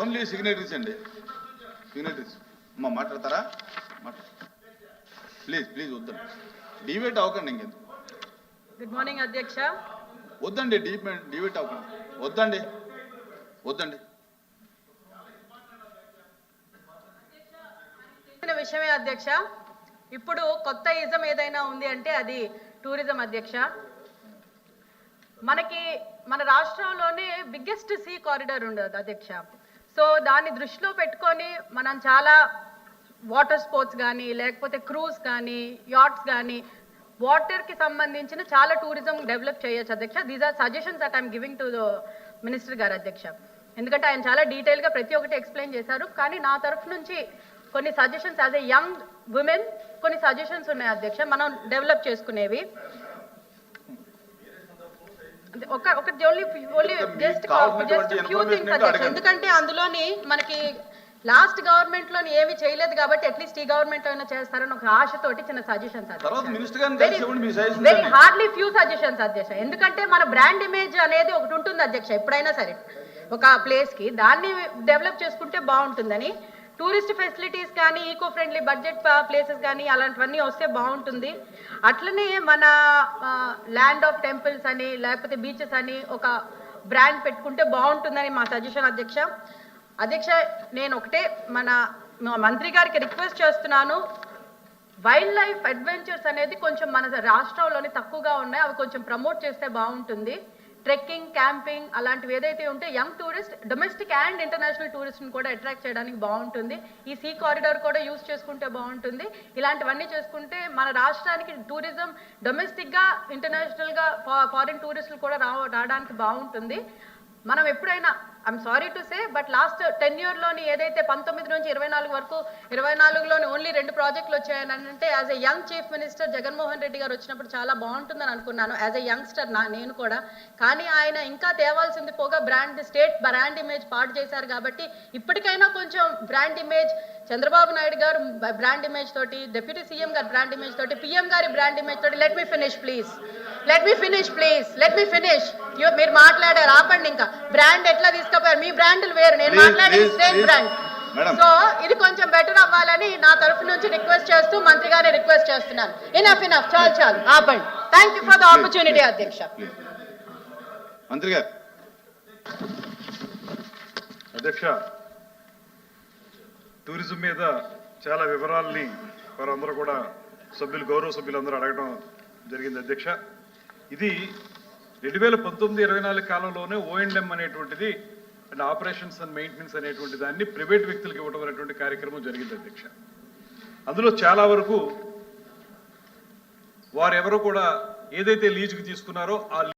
Only signatories అండి. Signatories అమ్మా మాట్లాడతారా? మాట్లా ప్లీజ్ ప్లీజ్ వద్దండి. డివేట్ అవ్వకండి ఇంకెందుకు. గుడ్ మార్నింగ్ అధ్యక్ష. వద్దండి డివేట్ అవ్వకండి. వద్దండి. వద్దండి. విషయమే అధ్యక్ష. ఇప్పుడు కొత్త ఇజం ఏదైనా ఉంది అంటే అది టూరిజం అధ్యక్ష. మనకి మన రాష్ట్రంలోనే బిగ్గెస్ట్ సీ కారిడార్ ఉండదు అధ్యక్ష. సో దాన్ని దృష్టిలో పెట్టుకొని మనం చాలా వాటర్ స్పోర్ట్స్ కానీ లేకపోతే క్రూజ్ కానీ యాట్స్ కానీ వాటర్కి సంబంధించిన చాలా టూరిజం డెవలప్ చేయొచ్చు అధ్యక్ష. These are suggestions that I'm giving to the minister గారు అధ్యక్ష. ఎందుకంటే ఆయన చాలా డీటెయిల్గా ప్రతి ఒక్కటి ఎక్స్ప్లెయిన్ చేశారు. కానీ నా తరఫు నుంచి కొన్ని suggestions as a young woman కొన్ని సజెషన్స్ ఉన్నాయి అధ్యక్ష. మనం డెవలప్ చేసుకునేవి. ఒక ఒక only only just just few things అధ్యక్ష. ఎందుకంటే అందులోని మనకి లాస్ట్ గవర్నమెంట్లోని ఏమి చేయలేదు కాబట్టి అట్లీస్ట్ ఈ గవర్నమెంట్ అయినా చేస్తారని ఒక ఆశతోటి చిన్న suggestions very hardly few suggestions అధ్యక్ష. ఎందుకంటే మన బ్రాండ్ ఇమేజ్ అనేది ఒకటి ఉంటుంది అధ్యక్ష ఎప్పుడైనా సరే. ఒక ప్లేస్కి దాన్ని డెవలప్ చేసుకుంటే బాగుంటుందని టూరిస్ట్ ఫెసిలిటీస్ కానీ ఈకో ఫ్రెండ్లీ బడ్జెట్ ప్లేసెస్ కానీ అలాంటివన్నీ వస్తే బాగుంటుంది. అట్లనే మన ల్యాండ్ ఆఫ్ టెంపుల్స్ అని లేకపోతే బీచెస్ అని ఒక బ్రాండ్ పెట్టుకుంటే బాగుంటుందని మా సజెషన్ అధ్యక్ష. అధ్యక్ష నేను ఒకటే మన మంత్రి గారికి రిక్వెస్ట్ చేస్తున్నాను. వైల్డ్ లైఫ్ అడ్వెంచర్స్ అనేది కొంచెం మన రాష్ట్రంలోనే తక్కువగా ఉన్నాయి. అవి కొంచెం ప్రమోట్ చేస్తే బాగుంటుంది. ట్రెక్కింగ్ క్యాంపింగ్ అలాంటివి ఏదైతే ఉంటే young tourist domestic and international టూరిస్ట్ని కూడా అట్రాక్ట్ చేయడానికి బాగుంటుంది. ఈ సీ కారిడార్ కూడా యూస్ చేసుకుంటే బాగుంటుంది. ఇలాంటివన్నీ చేసుకుంటే మన రాష్ట్రానికి టూరిజం డొమెస్టిక్గా ఇంటర్నేషనల్గా ఫారిన్ టూరిస్టులు కూడా రావడానికి బాగుంటుంది. మనం ఎప్పుడైనా I'm sorry to say but last ten ఇయర్లోని ఏదైతే పంతొమ్మిది నుంచి ఇరవై నాలుగు వరకు ఇరవై నాలుగులోని ఓన్లీ రెండు ప్రాజెక్టులు వచ్చాయని అంటే as a young chief minister Jaganmohan Reddy గారు వచ్చినప్పుడు చాలా బాగుంటుందని అనుకున్నాను. యాజ్ ఎ యంగ్స్టర్ నా నేను కూడా. కానీ ఆయన ఇంకా తేవాల్సింది పోగా బ్రాండ్ స్టేట్ బ్రాండ్ ఇమేజ్ పాటు చేశారు కాబట్టి ఇప్పటికైనా కొంచెం బ్రాండ్ ఇమేజ్ చంద్రబాబు నాయుడు గారు బ్రాండ్ ఇమేజ్ తోటి డిప్యూటీ సీఎం గారి బ్రాండ్ ఇమేజ్ తోటి పిఎం గారి బ్రాండ్ ఇమేజ్ తోటి let me finish please let me finish please let me finish మీరు మాట్లాడారు ఆపండి ఇంకా. బ్రాండ్ ఎట్లా తీసుకుపోయారు మీ బ్రాండ్లు వేరు. నేను మాట్లాడేది స్టేట్ please. బ్రాండ్. సో ఇది కొంచెం బెటర్ అవ్వాలని నా తరఫు నుంచి రిక్వెస్ట్ చేస్తూ మంత్రి గారిని రిక్వెస్ట్ చేస్తున్నాను. ఇనఫ్ ఇనఫ్ చాలు చాలు. ఆపండి. Thank you for the opportunity అధ్యక్ష. మంత్రి గారు. అధ్యక్ష టూరిజం మీద చాలా వివరాల్ని వారందరూ కూడా సభ్యులు గౌరవ సభ్యులందరూ అడగడం జరిగింది అధ్యక్ష. ఇది రెండు వేల పంతొమ్మిది ఇరవై నాలుగు కాలంలోనే ఓఎండ్ఎం అనేటువంటిది అండ్ ఆపరేషన్స్ అండ్ మెయింటెనెన్స్ అనేటువంటి దాన్ని ప్రైవేట్ వ్యక్తులకు ఇవ్వడం అనేటువంటి కార్యక్రమం జరిగింది అధ్యక్ష. అందులో చాలా వరకు వారెవరో కూడా ఏదైతే లీజుకి తీసుకున్నారో ఆ